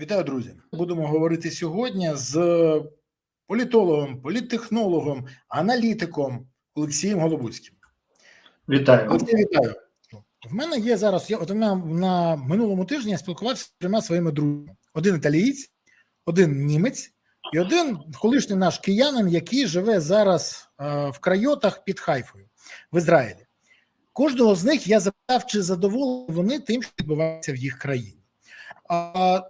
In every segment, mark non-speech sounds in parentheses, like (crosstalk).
Вітаю, друзі! Будемо говорити сьогодні з політологом, політтехнологом, аналітиком Олексієм Голобуцьким. Вітаю. Олексій, вітаю. В мене є зараз. Я от у мене на минулому тижні я спілкувався з трьома своїми друзями: один італієць, один німець і один колишній наш киянин, який живе зараз е, в крайотах під Хайфою в Ізраїлі. Кожного з них я запитав, чи задоволені вони тим, що відбувається в їх країні. А,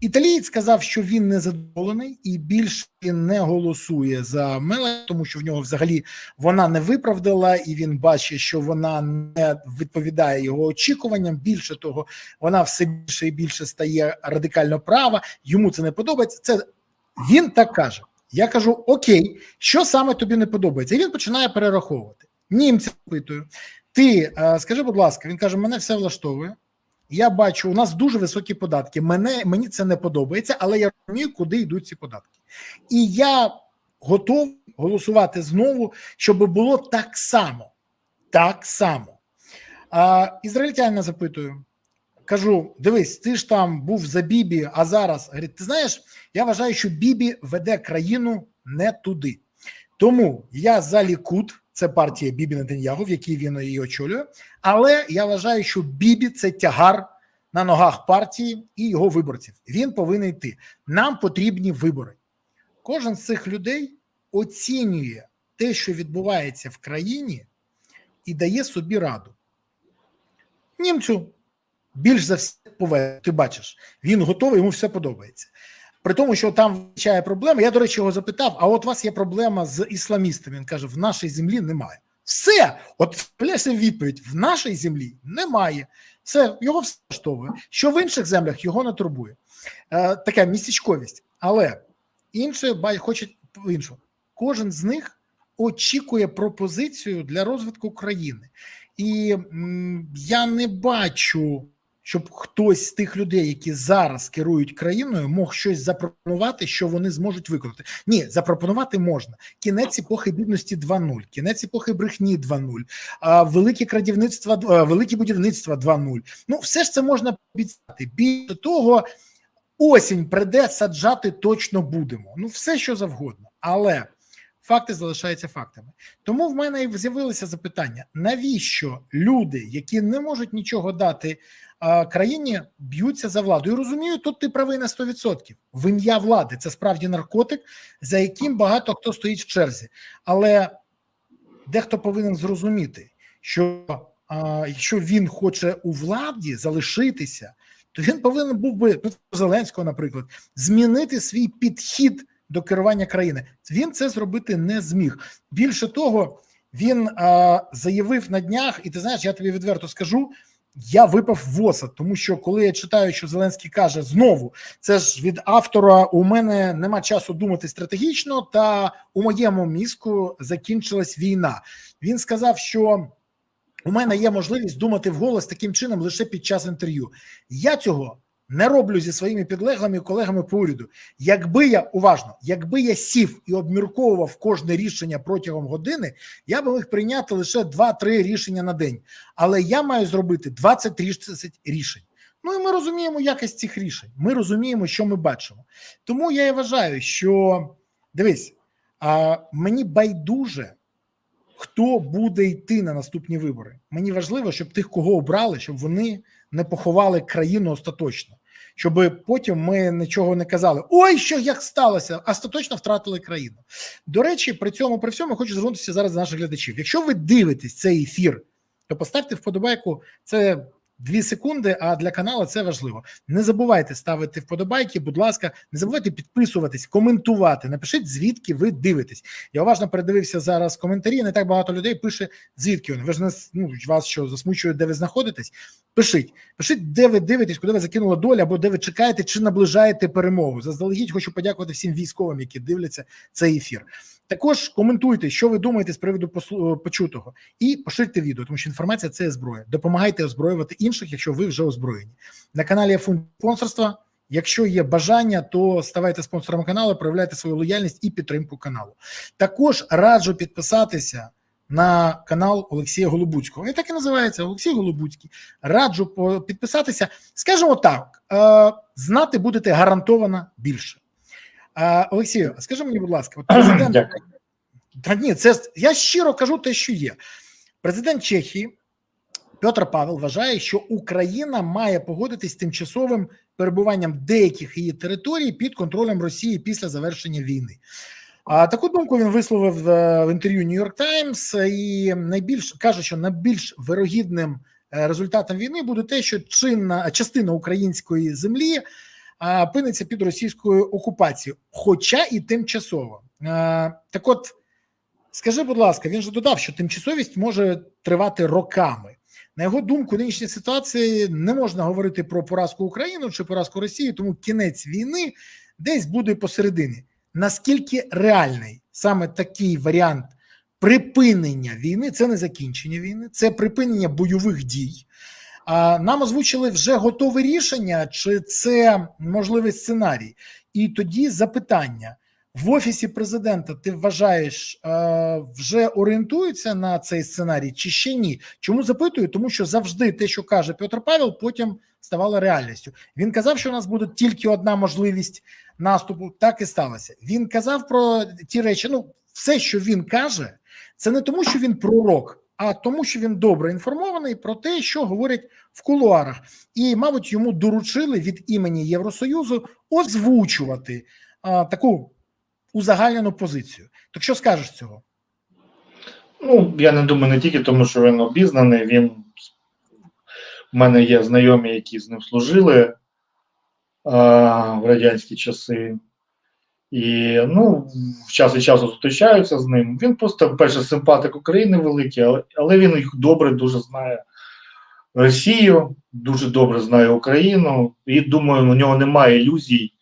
Італієць сказав, що він не задоволений і більше не голосує за Меле, тому що в нього взагалі вона не виправдала, і він бачить, що вона не відповідає його очікуванням. Більше того, вона все більше і більше стає радикально права. Йому це не подобається. Це він так каже. Я кажу: Окей, що саме тобі не подобається? І він починає перераховувати. Німця питаю. Ти е, скажи, будь ласка, він каже: мене все влаштовує. Я бачу, у нас дуже високі податки. Мене мені це не подобається, але я розумію, куди йдуть ці податки. І я готовий голосувати знову, щоб було так само. Так само. А, Ізраїльтянина запитую. Кажу: дивись, ти ж там був за Бібі, а зараз говорить, ти знаєш, я вважаю, що Бібі веде країну не туди. Тому я за Лікут, це партія Бібі Нетаньягу, в якій він її очолює. Але я вважаю, що Бібі це тягар на ногах партії і його виборців. Він повинен йти. Нам потрібні вибори. Кожен з цих людей оцінює те, що відбувається в країні, і дає собі раду. Німцю більш за все пове. Ти бачиш, він готовий, йому все подобається. При тому, що там вивчає проблеми. Я, до речі, його запитав: а от у вас є проблема з ісламістами? Він каже: в нашій землі немає. Все, от пляся відповідь: в нашій землі немає. Все, його все влаштовує. Що в інших землях його не турбує. Е, Така містечковість. Але інше хочуть іншого. Кожен з них очікує пропозицію для розвитку країни. І м, я не бачу щоб хтось з тих людей, які зараз керують країною, мог щось запропонувати, що вони зможуть виконати. Ні, запропонувати можна. Кінець епохи бідності 2.0, кінець епохи брехні 2.0, велике крадівництво, великі будівництва 2.0. Ну, все ж це можна обіцяти. Більше того, осінь прийде, саджати точно будемо. Ну, все що завгодно, але. Факти залишаються фактами. Тому в мене і з'явилося запитання: навіщо люди, які не можуть нічого дати країні, б'ються за владу? І розумію, тут ти правий на 100%. В ім'я влади це справді наркотик, за яким багато хто стоїть в черзі. Але дехто повинен зрозуміти, що якщо він хоче у владі залишитися, то він повинен був би ну, Зеленського, наприклад, змінити свій підхід до керування країни. Він це зробити не зміг. Більше того, він а, заявив на днях, і ти знаєш, я тобі відверто скажу. Я випав в осад, тому що коли я читаю, що Зеленський каже знову, це ж від автора у мене нема часу думати стратегічно, та у моєму мізку закінчилась війна. Він сказав, що у мене є можливість думати вголос таким чином лише під час інтерв'ю. Я цього не роблю зі своїми підлеглими колегами по уряду. Якби я уважно, якби я сів і обмірковував кожне рішення протягом години, я би міг прийняти лише 2-3 рішення на день. Але я маю зробити 20-30 рішень. Ну і ми розуміємо якість цих рішень. Ми розуміємо, що ми бачимо. Тому я і вважаю, що дивись, а мені байдуже. Хто буде йти на наступні вибори? Мені важливо, щоб тих, кого обрали, щоб вони не поховали країну остаточно, щоб потім ми нічого не казали. Ой, що як сталося, остаточно втратили країну. До речі, при цьому при всьому хочу звернутися зараз до наших глядачів. Якщо ви дивитесь цей ефір, то поставте вподобайку. Це Дві секунди, а для каналу це важливо. Не забувайте ставити вподобайки, будь ласка, не забувайте підписуватись, коментувати. Напишіть, звідки ви дивитесь. Я уважно передивився зараз коментарі. Не так багато людей пише, звідки вони. Ви ж нас ну вас що засмучує, де ви знаходитесь. Пишіть, пишіть, де ви дивитесь, куди ви закинула доля, або де ви чекаєте, чи наближаєте перемогу. Заздалегідь хочу подякувати всім військовим, які дивляться цей ефір. Також коментуйте, що ви думаєте з приводу почутого, і поширте відео, тому що інформація це зброя. Допомагайте озброювати інших, якщо ви вже озброєні. На каналі є фунт спонсорства. Якщо є бажання, то ставайте спонсором каналу, проявляйте свою лояльність і підтримку каналу. Також раджу підписатися на канал Олексія Голобуцького. Він так і називається Олексій Голобуцький. Раджу підписатися. Скажімо так, е, знати будете гарантовано більше. Е, Олексію, скажи мені, будь ласка, от президент (clears throat) Дякую. та ні, це я щиро кажу те, що є. Президент Чехії Петр Павел вважає, що Україна має погодитись з тимчасовим перебуванням деяких її територій під контролем Росії після завершення війни. А таку думку він висловив е, в інтерв'ю New York Times і найбільш каже, що найбільш вирогідним е, результатом війни буде те, що чинна частина української землі а, опиниться під російською окупацією, хоча і тимчасово. Так от, скажи, будь ласка, він же додав, що тимчасовість може тривати роками. На його думку, в нинішній ситуації не можна говорити про поразку України чи поразку Росії, тому кінець війни десь буде посередині. Наскільки реальний саме такий варіант припинення війни? Це не закінчення війни, це припинення бойових дій. Нам озвучили вже готове рішення, чи це можливий сценарій? І тоді запитання в офісі президента. Ти вважаєш, е, вже орієнтуються на цей сценарій, чи ще ні? Чому запитую? Тому що завжди те, що каже Петр Павел, потім ставало реальністю. Він казав, що у нас буде тільки одна можливість наступу. Так і сталося. Він казав про ті речі. Ну, все, що він каже, це не тому, що він пророк, а тому, що він добре інформований про те, що говорять в кулуарах, і, мабуть, йому доручили від імені Євросоюзу озвучувати а, таку узагальнену позицію. Так що скажеш цього? Ну, я не думаю, не тільки тому, що він обізнаний. Він у мене є знайомі, які з ним служили а, в радянські часи. І ну, час від часу зустрічаються з ним. Він просто, перше, симпатик України великий, але, але він їх добре дуже знає Росію, дуже добре знає Україну. І думаю, у нього немає ілюзій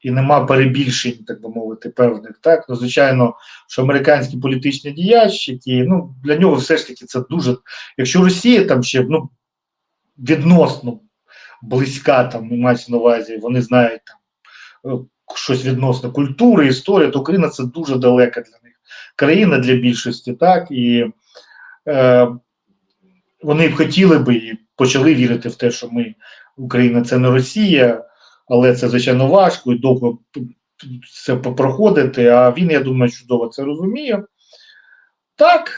і нема перебільшень, так би мовити, певних. Так, ну, звичайно, що американський політичний діяч, який ну для нього все ж таки це дуже. Якщо Росія там ще ну відносно близька, там мається на увазі, вони знають там щось відносно культури, історії, то Україна це дуже далека для них. Країна для більшості, так і е, вони б хотіли би і почали вірити в те, що ми Україна це не Росія але це звичайно важко і довго це проходити. А він, я думаю, чудово це розуміє. Так,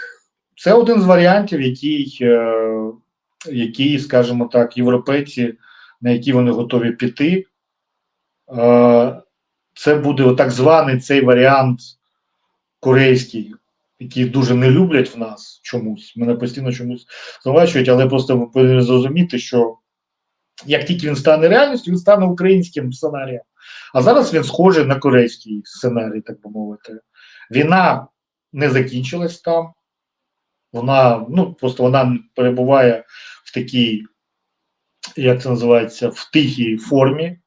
це один з варіантів, який, е, який, скажімо так, європейці, на які вони готові піти. Е, це буде так званий цей варіант корейський, який дуже не люблять в нас чомусь. Мене постійно чомусь звинувачують, але просто ви повинні зрозуміти, що як тільки він стане реальністю, він стане українським сценарієм. А зараз він схожий на корейський сценарій, так би мовити. Війна не закінчилась там. Вона ну, просто вона перебуває в такій, як це називається, в тихій формі.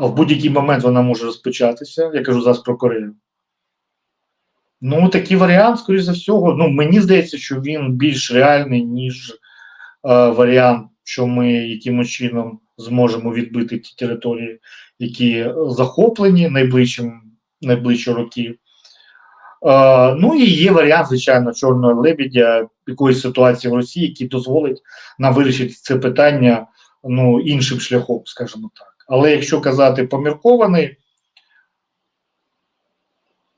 А в будь-який момент вона може розпочатися. Я кажу зараз про Корею. Ну, такий варіант, скоріш за всього, ну, мені здається, що він більш реальний, ніж е, варіант що ми якимось чином зможемо відбити ті території, які захоплені найближчим найближчі роки. Е, ну і є варіант, звичайно, чорного лебідя, якоїсь ситуації в Росії, який дозволить нам вирішити це питання ну, іншим шляхом, скажімо так. Але якщо казати поміркований,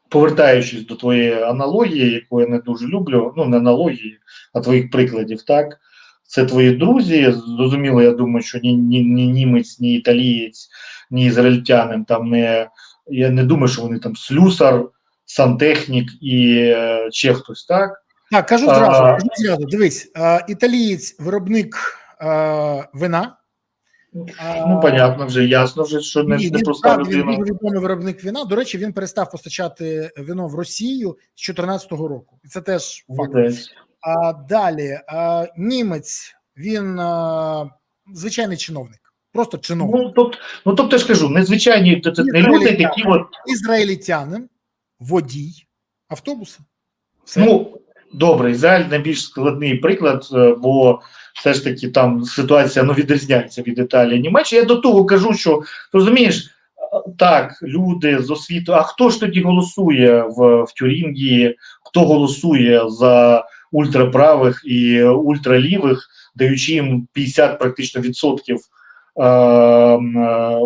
повертаючись до твоєї аналогії, яку я не дуже люблю, ну не аналогії, а твоїх прикладів, так це твої друзі. Зрозуміло, я думаю, що ні, ні, ні німець, ні італієць, ні ізраїльтянин там не. Я не думаю, що вони там слюсар, сантехнік і е, ще хтось, так? Так, кажу зразу, А, кажу зразу. Дивись, е, італієць, виробник е, вина. Ну, понятно, вже ясно, вже, що не, він, проста він людина. дуже відомий виробник вина. До речі, він перестав постачати вино в Росію з 2014 року. І це теж факт. А далі а, німець, він а, звичайний чиновник, просто чиновник. Ну, тобто, ну, тобто я ж кажу, незвичайні це, не люди, такі от, Ізраїльтянин, водій автобуса. Все. ну, добре, Ізраїль найбільш складний приклад, е, бо все ж таки там ситуація ну, відрізняється від Італії Німеччини. Я до того кажу, що розумієш, так, люди з освіту. А хто ж тоді голосує в, в Тюрінгії? Хто голосує за ультраправих і ультралівих, даючи їм 50 практично відсотків е, е,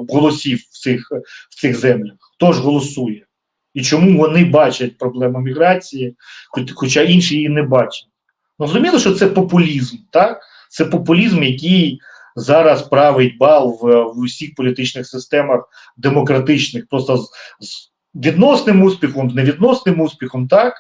голосів в цих, в цих землях? Хто ж голосує? І чому вони бачать проблему міграції, хоча інші її не бачать? Ну, зрозуміло, що це популізм, так? Це популізм, який зараз править бал в, в усіх політичних системах демократичних, просто з, з відносним успіхом, з невідносним успіхом, так?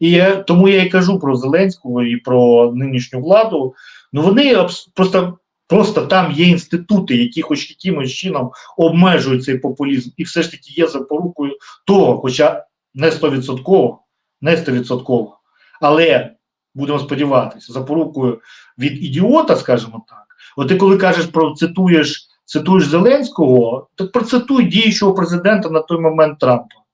І я, тому я і кажу про Зеленського і про нинішню владу. Ну вони просто, просто там є інститути, які хоч якимось чином обмежують цей популізм, і все ж таки є запорукою того, хоча не стовідсотково, не стовідсотково, але будемо сподіватися, запорукою від ідіота, скажімо так. От ти коли кажеш про цитуєш, цитуєш Зеленського, так процитуй діючого президента на той момент Трампа.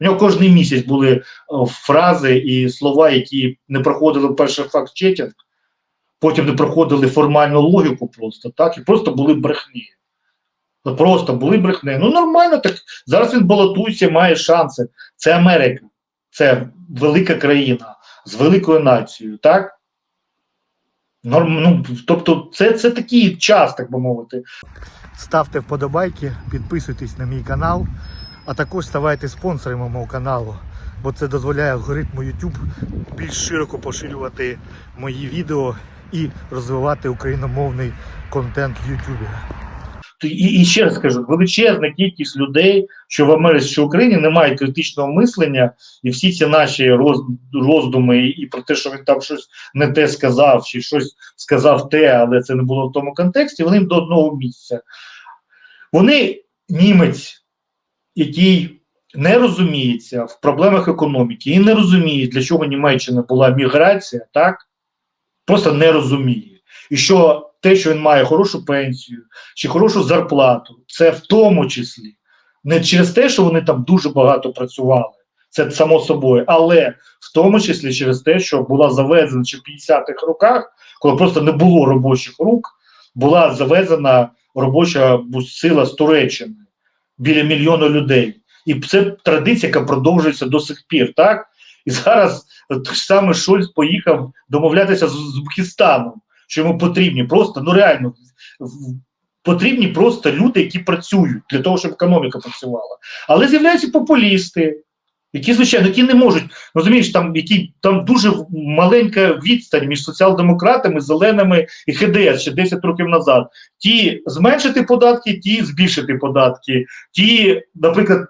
У нього кожен місяць були о, фрази і слова, які не проходили перший факт чекінг, потім не проходили формальну логіку просто, так, і просто були брехні. Просто були брехні. Ну нормально, так зараз він балотується, має шанси. Це Америка, це велика країна з великою нацією, так? Норм, ну, тобто, це, це такий час, так би мовити. Ставте вподобайки, підписуйтесь на мій канал, а також ставайте спонсорами мого каналу, бо це дозволяє алгоритму YouTube більш широко поширювати мої відео і розвивати україномовний контент в YouTube. І, і ще раз скажу, величезна кількість людей, що в Америці, що в Україні, не мають критичного мислення, і всі ці наші роз, роздуми і про те, що він там щось не те сказав, чи щось сказав те, але це не було в тому контексті, вони до одного місця. Вони німець, який не розуміється в проблемах економіки і не розуміє, для чого Німеччина була міграція, так? Просто не розуміє. І що те, що він має хорошу пенсію чи хорошу зарплату, це в тому числі не через те, що вони там дуже багато працювали, це само собою, але в тому числі через те, що була завезена чи в 50-х роках, коли просто не було робочих рук, була завезена робоча сила з Туреччини біля мільйона людей. І це традиція, яка продовжується до сих пір, так? І зараз ж саме Шольц поїхав домовлятися з Узбекистаном, що йому потрібні просто, ну реально, потрібні просто люди, які працюють для того, щоб економіка працювала. Але з'являються популісти, які, звичайно, які не можуть, розумієш, там, які, там дуже маленька відстань між соціал-демократами, зеленими і ХДС ще 10 років назад. Ті зменшити податки, ті збільшити податки, ті, наприклад,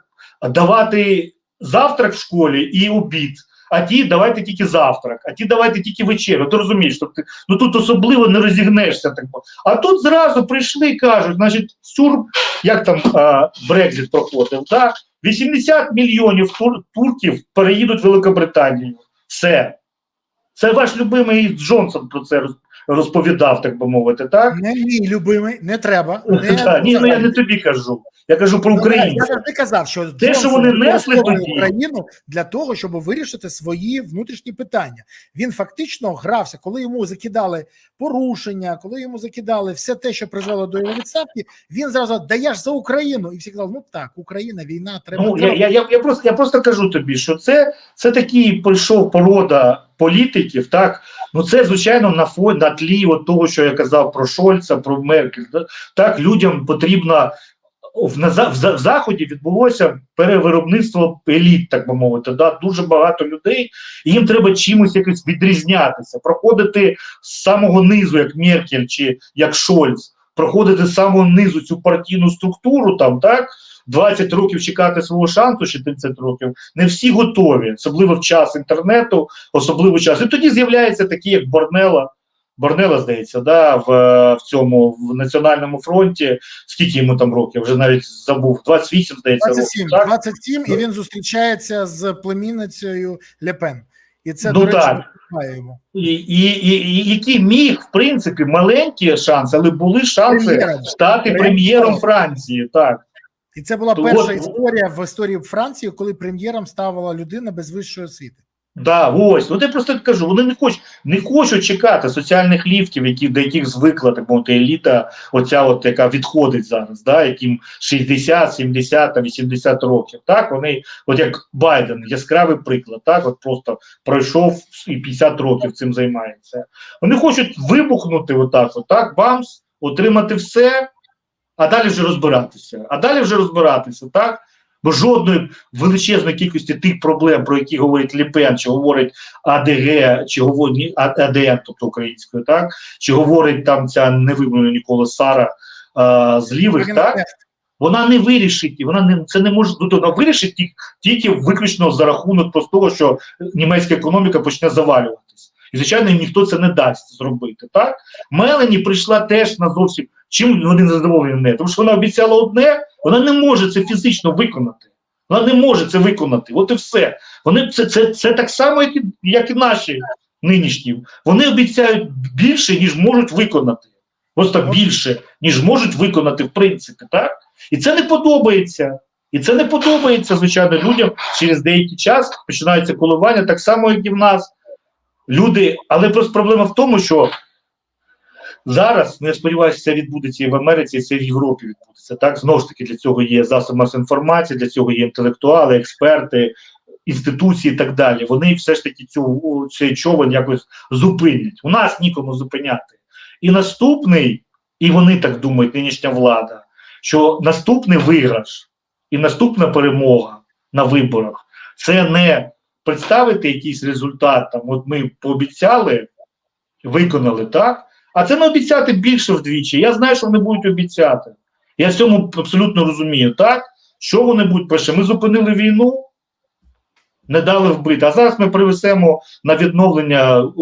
давати завтрак в школі і обід. А ті давайте тільки завтрак, а ті давайте тільки вечерю. Ти розумієш, тобто, ну тут особливо не розігнешся так. А тут зразу прийшли і кажуть, значить, сюр, як там Брекзит проходив, да? 80 мільйонів тур, турків переїдуть в Великобританію. Все. Це ваш любимий Джонсон про це роз- розповідав, так би мовити, так? Не мій любимий, не треба. (laughs) Не Ні, ну я не тобі кажу. Я кажу про Ну, Україну. Я завжди казав, що Те, що вони несли тоді. Україну для того, щоб вирішити свої внутрішні питання. Він фактично грався, коли йому закидали порушення, коли йому закидали все те, що призвело до його відставки. Він зразу да я ж за Україну, і всі казали, ну так, Україна, війна, треба. Ну, я, я, я, я, просто, я просто кажу тобі, що це, це такий прийшов порода політиків, так? Ну це, звичайно, на фоні, на тлі от того, що я казав про Шольца, про Меркель. Так, людям потрібно в, на, в Заході відбулося перевиробництво еліт, так би мовити. Да? Дуже багато людей, і їм треба чимось якось відрізнятися, проходити з самого низу, як Меркель чи як Шольц, проходити з самого низу цю партійну структуру, там, так? 20 років чекати свого шансу, чи 30 років, не всі готові, особливо в час інтернету, особливо в час. І тоді з'являється такі, як Борнела. Борнела, здається, да, в, в цьому в Національному фронті. Скільки йому там років? Вже навіть забув. 28, здається, 27, років. Так? 27, і він зустрічається з племінницею Лепен. І це, Ну, до речі, так. І, і, і, і який міг, в принципі, маленькі шанси, але були шанси Прем'єром. стати прем'єром Франції. Так. І це була То перша от- історія в історії Франції, коли прем'єром ставила людина без вищої освіти. Да, ось. От я просто кажу, вони не хочуть, не хочуть чекати соціальних ліфтів, які, до яких звикла так мовити, еліта, оця от, яка відходить зараз, да, яким 60, 70, там, 80 років. Так, вони, от як Байден, яскравий приклад, так, от просто пройшов і 50 років цим займається. Вони хочуть вибухнути отак, от, так, бамс, отримати все, а далі вже розбиратися. А далі вже розбиратися, так? Бо жодної величезної кількості тих проблем, про які говорить Ліпен, чи говорить АДГ, чи говорить АДН, тобто українською, так, чи говорить там ця невимовлена ніколи Сара а, з лівих, так, вона не вирішить, і вона не це не може ну, вона вирішить тільки, тільки виключно за рахунок просто того, що німецька економіка почне завалюватись. І, звичайно, їм ніхто це не дасть зробити. Так? Мелані прийшла теж на зовсім чим вони не задоволені нею, тому що вона обіцяла одне, вона не може це фізично виконати. Вона не може це виконати. От і все. Вони це, це, це так само, як і, як і наші нинішні. Вони обіцяють більше, ніж можуть виконати. Просто більше, ніж можуть виконати, в принципі, так? І це не подобається. І це не подобається, звичайно, людям через деякий час починаються коливання, так само, як і в нас. Люди, але просто проблема в тому, що зараз, ну я сподіваюся, це відбудеться і в Америці, і це в Європі відбудеться. Так, знову ж таки, для цього є засоби масової інформації, для цього є інтелектуали, експерти, інституції і так далі. Вони все ж таки цю цей човен якось зупинять. У нас нікому зупиняти. І наступний, і вони так думають, нинішня влада, що наступний виграш і наступна перемога на виборах це не представити якийсь результат, там, от ми пообіцяли, виконали, так? А це не обіцяти більше вдвічі. Я знаю, що вони будуть обіцяти. Я в цьому абсолютно розумію, так? Що вони будуть перше? Ми зупинили війну, не дали вбити. А зараз ми привеземо на відновлення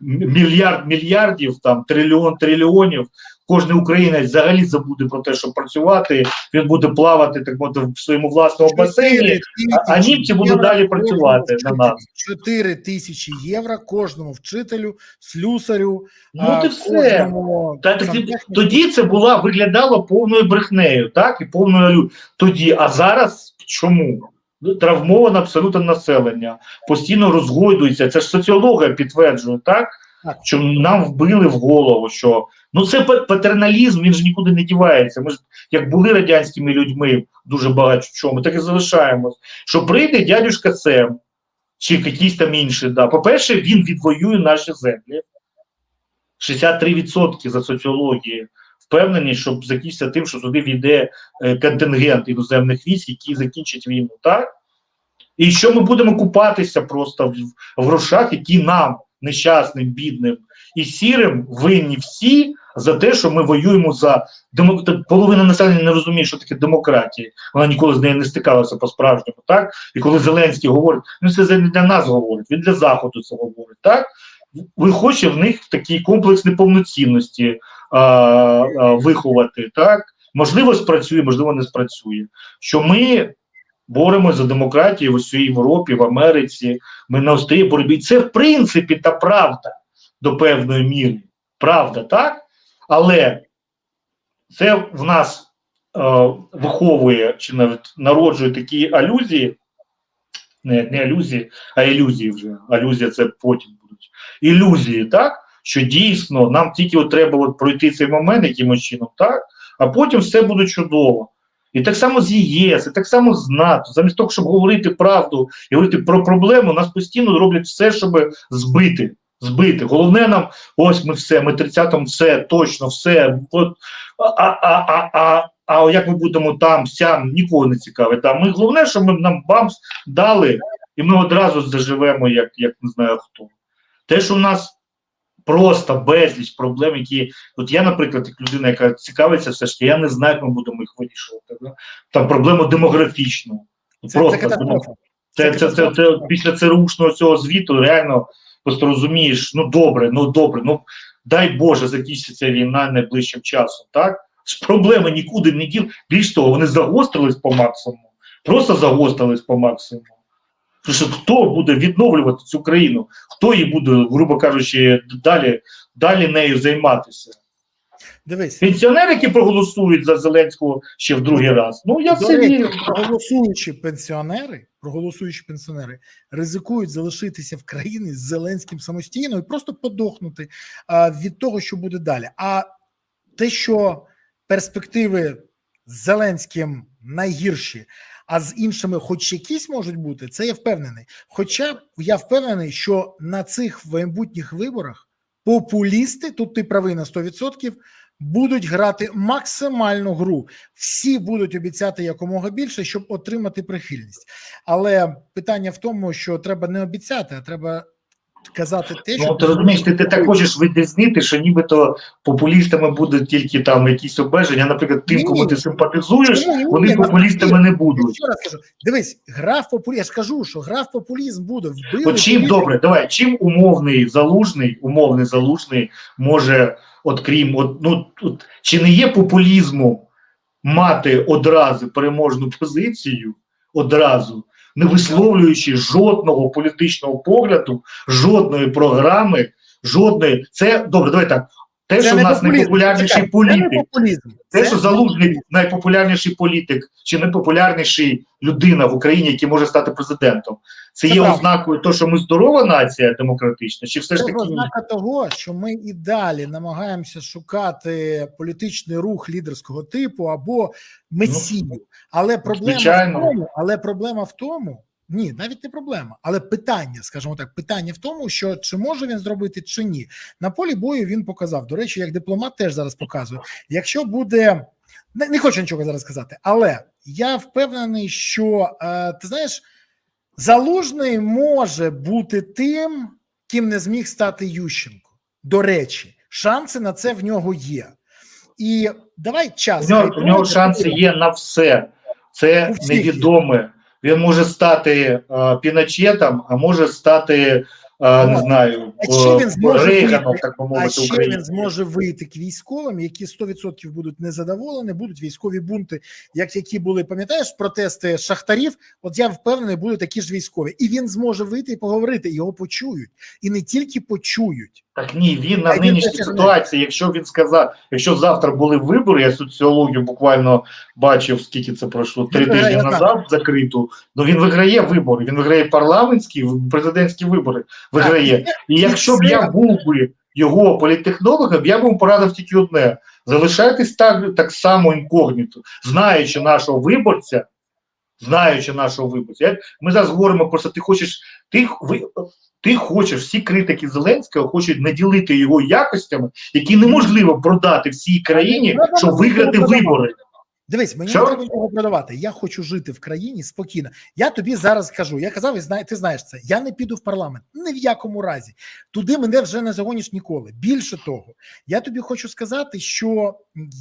мільярд мільярдів, там трильйон трильйонів. Кожен українець взагалі забуде про те, щоб працювати. Він буде плавати так мовити, в своєму власному басейні. а- а німці будуть далі працювати на нас. 4 тисячі євро кожному вчителю, слюсарю. Ну ти все. Та, тоді, тоді це була виглядало повною брехнею, так і повною тоді. А зараз чому? Ну, Травмоване абсолютно населення, постійно розгойдується. Це ж соціологія підтверджує, так? Що нам вбили в голову, що ну це патерналізм, він ж нікуди не дівається. Ми ж як були радянськими людьми дуже багато чому, так і залишаємось. Що прийде дядюшка Сем чи якийсь там інший. Да. По-перше, він відвоює наші землі. 63% за соціології впевнені, що закінчиться тим, що сюди війде е, контингент іноземних військ, які закінчать війну, так? І що ми будемо купатися просто в грошах, які нам, нещасним, бідним і сірим, винні всі за те, що ми воюємо за демо... половина населення не розуміє, що таке демократія. Вона ніколи з нею не стикалася по-справжньому, так? І коли Зеленський говорить, ну це не для нас говорить, він для Заходу це говорить, так? Він хоче в них такий комплекс неповноцінності а, а, виховати, так? Можливо, спрацює, можливо, не спрацює. Що ми боремося за демократію в усій Європі, в Америці, ми на острій боротьбі. Це, в принципі, та правда до певної міри. Правда, так? Але це в нас е, виховує чи навіть народжує такі алюзії, не, не алюзії, а ілюзії вже. Алюзія це потім будуть. Ілюзії, так? Що дійсно нам тільки от треба от пройти цей момент якимось чином, так? А потім все буде чудово. І так само з ЄС, і так само з НАТО. Замість того, щоб говорити правду і говорити про проблему, нас постійно роблять все, щоб збити. Збити. Головне нам, ось ми все, ми 30-му все, точно, все. От, а, а, а, а, а як ми будемо там, сям, нікого не цікавить. Ми, головне, щоб ми нам бамс дали, і ми одразу заживемо, як, як не знаю хто. Те, що в нас просто безліч проблем, які. От я, наприклад, як людина, яка цікавиться, все ж таки, я не знаю, як ми будемо їх вирішувати. Да? Там проблему демографічну. Це, Просто це це, це, це, це, після цирушного цього звіту реально просто розумієш, ну добре, ну добре, ну дай Боже, закінчиться війна найближчим часом, так? Проблеми нікуди не діл. Більш того, вони загострились по максимуму, просто загострились по максимуму. Тому що хто буде відновлювати цю країну? Хто її буде, грубо кажучи, далі, далі нею займатися? Дивись, Пенсіонери, які проголосують за Зеленського ще в другий раз. Ну я в До це вірю. проголосуючі пенсіонери, проголосуючі пенсіонери ризикують залишитися в країні з Зеленським самостійно і просто подохнути а, від того, що буде далі. А те, що перспективи з Зеленським найгірші, а з іншими, хоч якісь можуть бути, це я впевнений. Хоча я впевнений, що на цих майбутніх виборах популісти, тут ти правий на 100%, будуть грати максимальну гру. Всі будуть обіцяти якомога більше, щоб отримати прихильність. Але питання в тому, що треба не обіцяти, а треба казати те, що Ну, ти розумієш, ти, ти так хочеш відрізнити, що нібито популістами будуть тільки там якісь обмеження. Наприклад, тим, Ні, кому ні. ти симпатизуєш, Ні, ні, вони ні, популістами не будуть. Ще раз кажу, дивись, гра в популізм. Я ж кажу, що гра в популізм буде. Вбили От чим політика. добре, давай, чим умовний залужний, умовний залужний може, от крім, от, ну, от, чи не є популізмом мати одразу переможну позицію, одразу, не висловлюючи жодного політичного погляду, жодної програми, жодної. Це добре, давай так. Те, Це що в нас популізм. найпопулярніший Це політик, те, Це що залужний найпопулярніший політик чи найпопулярніший людина в Україні, який може стати президентом, це Це є правда. ознакою того, що ми здорова нація демократична, чи все ж таки ознака того, що ми і далі намагаємося шукати політичний рух лідерського типу або месію. Але проблема звичайно. в тому, але проблема в тому. Ні, навіть не проблема, але питання, скажімо так, питання в тому, що чи може він зробити чи ні. На полі бою він показав. До речі, як дипломат теж зараз показує. Якщо буде не, не хочу нічого зараз сказати, але я впевнений, що е, ти знаєш, залужний може бути тим, ким не зміг стати Ющенко. До речі, шанси на це в нього є. І давай час. У нього, у нього шанси є на все. Це невідоме. Він може стати е, Піночетом, а може стати, е, не Ну, знаю, а ще він зможе Рейганом, так би А ще він зможе вийти к військовим, які 100% будуть незадоволені, будуть військові бунти, як які були, пам'ятаєш, протести шахтарів. От я впевнений, будуть такі ж військові, і він зможе вийти і поговорити. Його почують, і не тільки почують. Так ні, він на нинішній ситуації, якщо він сказав, якщо завтра були вибори, я соціологію буквально бачив, скільки це пройшло три тижні назад закриту. Ну він виграє вибори. Він виграє парламентські, президентські вибори. Виграє. І якщо б я був би його політтехнологом, я б йому порадив тільки одне: залишайтесь так, так само інкогніто, знаючи нашого виборця. Знаючи нашого Як ми зараз говоримо про це, ти хочеш, ти, ви, ти хочеш, всі критики Зеленського хочуть наділити його якостями, які неможливо продати всій країні, щоб виграти вибори. Дивись, мені Що? не треба нікого продавати. Я хочу жити в країні спокійно. Я тобі зараз кажу. Я казав, і знає, ти знаєш це. Я не піду в парламент ні в якому разі. Туди мене вже не загониш ніколи. Більше того, я тобі хочу сказати, що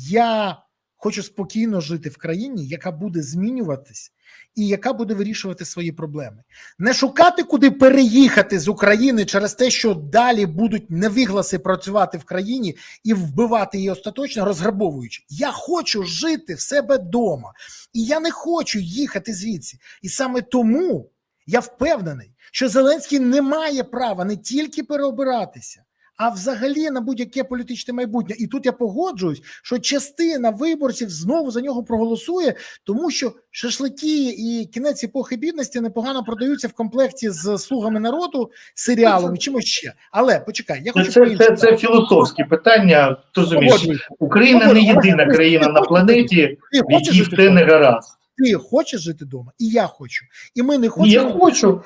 я хочу спокійно жити в країні, яка буде змінюватись і яка буде вирішувати свої проблеми. Не шукати, куди переїхати з України через те, що далі будуть невигласи працювати в країні і вбивати її остаточно, розграбовуючи. Я хочу жити в себе вдома, і я не хочу їхати звідси. І саме тому я впевнений, що Зеленський не має права не тільки переобиратися. А взагалі на будь-яке політичне майбутнє, і тут я погоджуюсь, що частина виборців знову за нього проголосує, тому що шашлики і кінець епохи бідності непогано продаються в комплекті з слугами народу, серіалом і чимось ще. Але почекай, я хочу це, це, це філософське питання. Ти розумієш, Україна не єдина країна на планеті, в якій все не гаразд. Ти хочеш жити вдома, і я хочу. І ми не Ні, я хочу.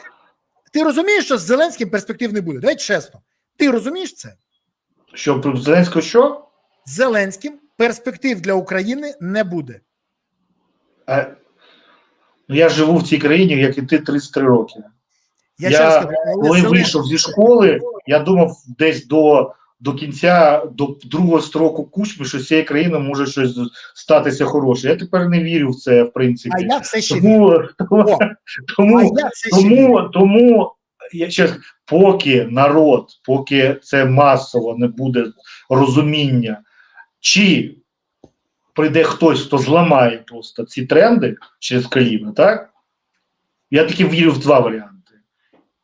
Ти розумієш, що з Зеленським перспектив не буде. Давай чесно. Ти розумієш це? Що про Зеленського що? Зеленським перспектив для України не буде. А, ну, я живу в цій країні, як і ти 33 роки. Я, Я, кажу, Коли Зеленський- вийшов зі школи, я думав десь до, до кінця, до другого строку кучми, що з цієї країни може щось статися хороше. Я тепер не вірю в це, в принципі. А я все ще вірю. (laughs) тому, тому, а тому, я все ще вірю. тому, тому я ще поки народ, поки це масово не буде розуміння, чи прийде хтось, хто зламає просто ці тренди через коліна, так? Я таки вірю в два варіанти.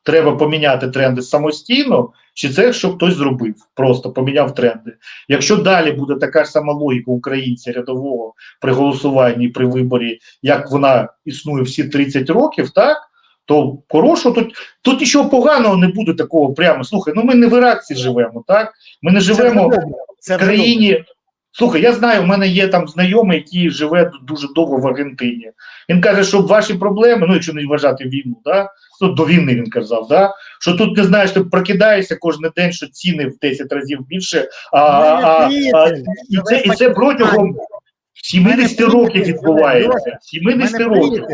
треба поміняти тренди самостійно, чи це якщо хтось зробив, просто поміняв тренди. Якщо далі буде така ж сама логіка українця рядового при голосуванні при виборі, як вона існує всі 30 років, так то хорошо, тут, тут нічого поганого не буде такого прямо. Слухай, ну ми не в Іракці живемо, так? Ми не живемо Це. Це в країні. Слухай, я знаю, в мене є там знайомий, який живе дуже довго в Аргентині. Він каже, що ваші проблеми, ну якщо не вважати війну, да? ну, до війни він казав, да? що тут не знаєш, ти прокидаєшся кожен день, що ціни в 10 разів більше, а, а, а, і, це, і це протягом 70 років відбувається. 70 років.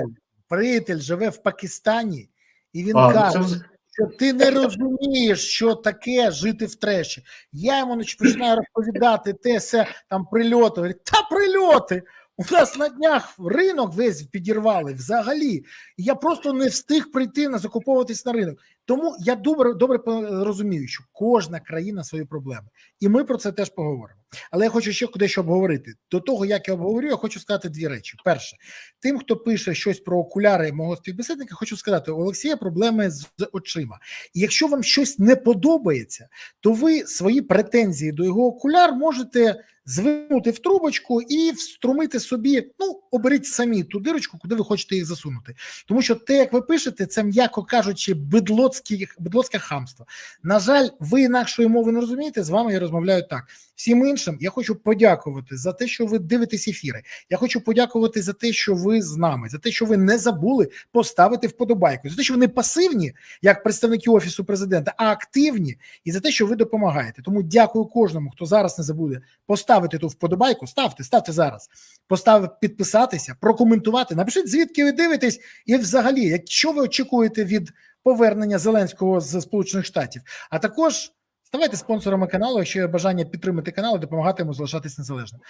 Приятель, живе в Пакистані, і він А, ну, каже, це, що ти не розумієш, що таке жити в треші. Я йому починаю розповідати те, все там прильоти. Говорить, та прильоти. У нас на днях ринок весь підірвали взагалі. І я просто не встиг прийти на закуповуватись на ринок. Тому я добре добре розумію, що кожна країна свої проблеми, і ми про це теж поговоримо. Але я хочу ще дещо обговорити. До того як я обговорю, я хочу сказати дві речі. Перше, тим, хто пише щось про окуляри мого співбесідника, хочу сказати: у Олексія проблеми з очима. І якщо вам щось не подобається, то ви свої претензії до його окуляр можете звинути в трубочку і вструмити собі. Ну, оберіть самі ту дирочку, куди ви хочете їх засунути. Тому що те, як ви пишете, це м'яко кажучи, бидлоцькі, бидлоцьке хамство. На жаль, ви інакшої мови не розумієте. З вами я розмовляю так. Всім іншим я хочу подякувати за те, що ви дивитесь ефіри. Я хочу подякувати за те, що ви з нами, за те, що ви не забули поставити вподобайку, за те, що ви не пасивні, як представники офісу президента, а активні, і за те, що ви допомагаєте. Тому дякую кожному, хто зараз не забуде поставити ту вподобайку. Ставте, ставте зараз, поставити підписатися, прокоментувати. Напишіть, звідки ви дивитесь, і взагалі, якщо ви очікуєте від повернення Зеленського з Сполучених Штатів, а також ставайте спонсорами каналу, якщо є бажання підтримати канал і допомагати йому залишатись незалежним.